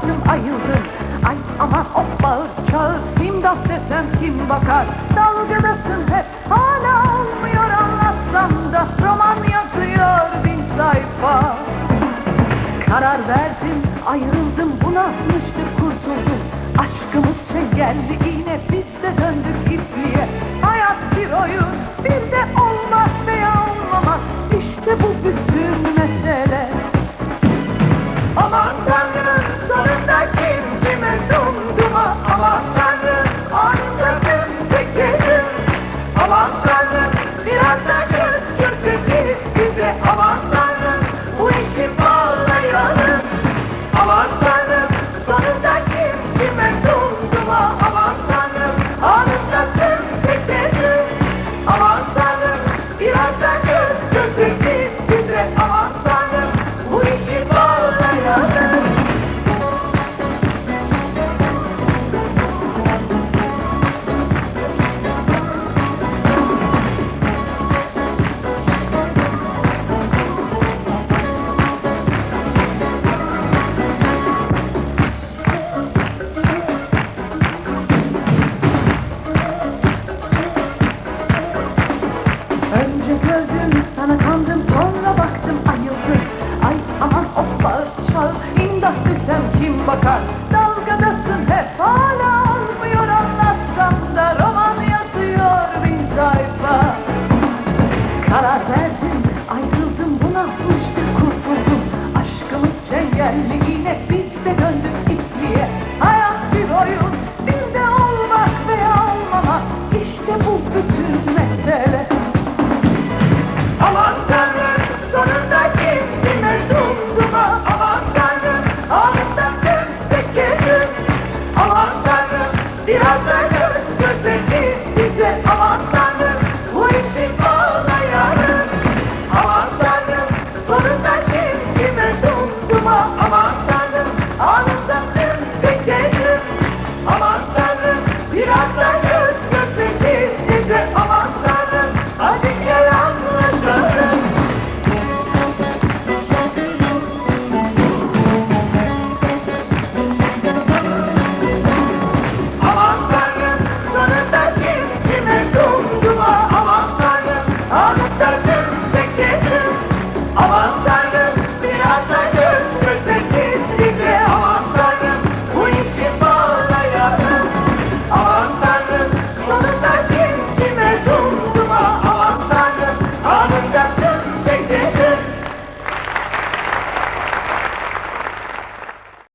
aklım ayıldır Ay aman of bağır çağır. İmdat desem kim bakar? Dalgadasın hep. Hala olmuyor anlatsam da. Roman yazıyor bin sayfa. Karar verdim ayrıldım. Bunaltmıştır kurtuldum? Aşkımız çengelli iyi Kazanır köpeki bize avantajın Bu işi bağlayalım. Avantajın güzelliğine biz de döndük ipliğe. Hayat bir oyun bizde olmak ve olmamak işte bu bütün mesele. Aman sonunda gitti mecnunuma Aman Tanrım ağzımdan tüm biraz da gotta do.